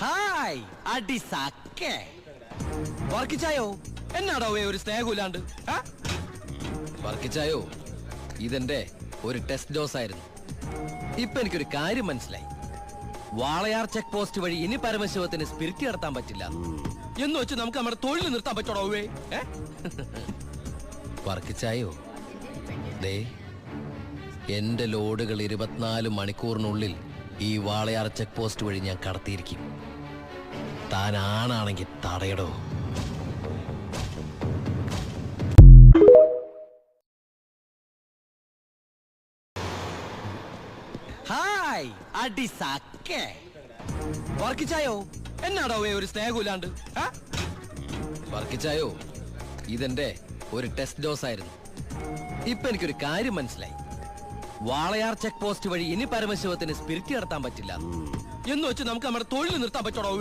Hi അടി സക്കേ. വർക്കിച്ചായോ എന്നാടോ ഒരു സ്നേഹമില്ലാണ്ട്? വർക്കിച്ചായോ ഇതെന്റെ ഒരു ടെസ്റ്റ് ഡോസ് ആയിരുന്നു ഇപ്പൊ എനിക്കൊരു കാര്യം മനസ്സിലായി. വാളയാർ ചെക്ക് പോസ്റ്റ് വഴി ഇനി പരമശിവത്തിന് സ്പിരിറ്റ് നടത്താൻ പറ്റില്ല. എന്ന് വെച്ച് നമുക്ക് നമ്മുടെ തൊഴിൽ നിർത്താൻ പറ്റോ ഏ? വർക്കിച്ചായോ ദേ എന്റെ ലോഡുകൾ ഇരുപത്തിനാല് മണിക്കൂറിനുള്ളിൽ ഈ വാളയാർ ചെക്ക് പോസ്റ്റ് വഴി ഞാൻ കടത്തിയിരിക്കും. താൻ ആണാണെങ്കിൽ തടയടോ. ഹായ് അടി സക്കേ. വർക്കിച്ചായോ? എന്നാടോ ഒരു സ്നേഹമില്ലാണ്ട്? വർക്കിച്ചായോ? ഇതെന്റെ ഒരു ടെസ്റ്റ് ഡോസ് ആയിരുന്നു ഇപ്പൊ എനിക്കൊരു കാര്യം മനസ്സിലായി. വാളയാർ ചെക്ക് പോസ്റ്റ് വഴി ഇനി പരമശിവത്തിന് സ്പിരിറ്റ് നടത്താൻ പറ്റില്ല. എന്ന് വെച്ച് നമുക്ക് നമ്മുടെ തൊഴിൽ നിർത്താൻ പറ്റണോ